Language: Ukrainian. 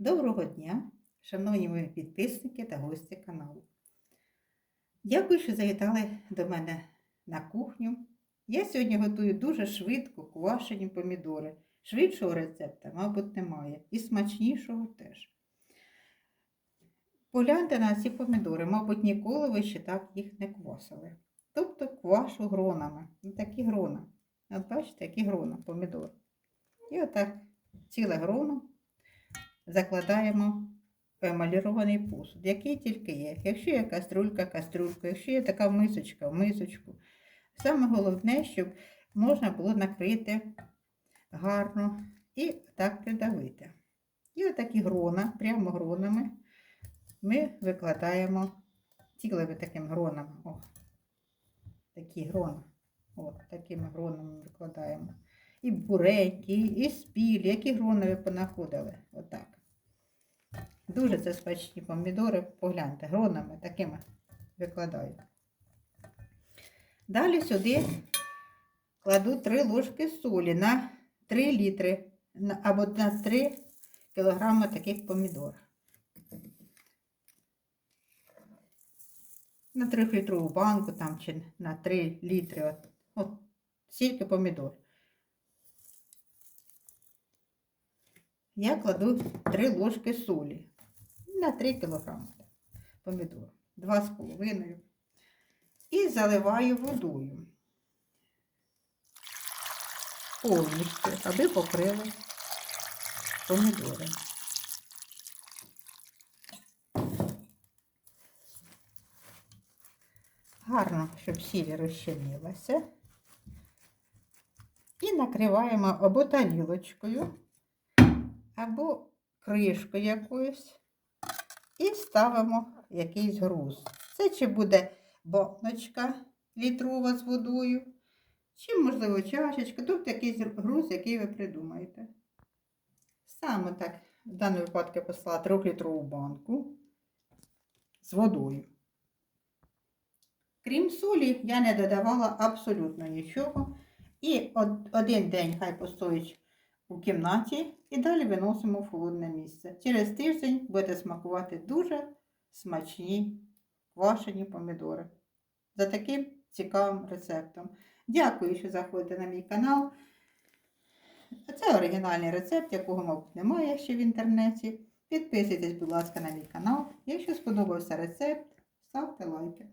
Доброго дня, шановні мої підписники та гості каналу. Дякую, що завітали до мене на кухню. Я сьогодні готую дуже швидко квашені помідори. Швидшого рецепта, мабуть, немає. І смачнішого теж. Погляньте на ці помідори, мабуть, ніколи ви ще так їх не квасили. Тобто квашу гронами. Ось Такі грона. От бачите, які грона помідор. І отак ціле гроно закладаємо емалірований посуд, який тільки є. Якщо є каструлька, каструльку, якщо є така мисочка, мисочку. Саме головне, щоб можна було накрити гарно і так придавити. І отакі грона, прямо гронами ми викладаємо цілими такими гронами. О, такі грона. О, такими гронами викладаємо. І буренькі, і спілі, які грони ви понаходили. Отак. Дуже це смачні помідори, погляньте, гронами такими викладаю. Далі сюди кладу 3 ложки солі на 3 літри або на 3 кілограми таких помідор. На 3-літрову банку там чи на 3 літри. От, от стільки помідор. Я кладу 3 ложки солі на 3 кг помідор. 2,5. І заливаю водою. Повністю, аби покрили помідори. Гарно, щоб сіль розчинилася. І накриваємо або тарілочкою, або кришкою якоюсь. І ставимо якийсь груз. Це чи буде баночка літрова з водою, чи, можливо, чашечка, тобто якийсь груз, який ви придумаєте. Саме так, в даному випадку я послала 3-літрову банку з водою. Крім солі, я не додавала абсолютно нічого. І один день хай постоїть у кімнаті і далі виносимо в холодне місце. Через тиждень будете смакувати дуже смачні квашені помідори. За таким цікавим рецептом. Дякую, що заходите на мій канал. Це оригінальний рецепт, якого, мабуть, немає ще в інтернеті. Підписуйтесь, будь ласка, на мій канал. Якщо сподобався рецепт, ставте лайки.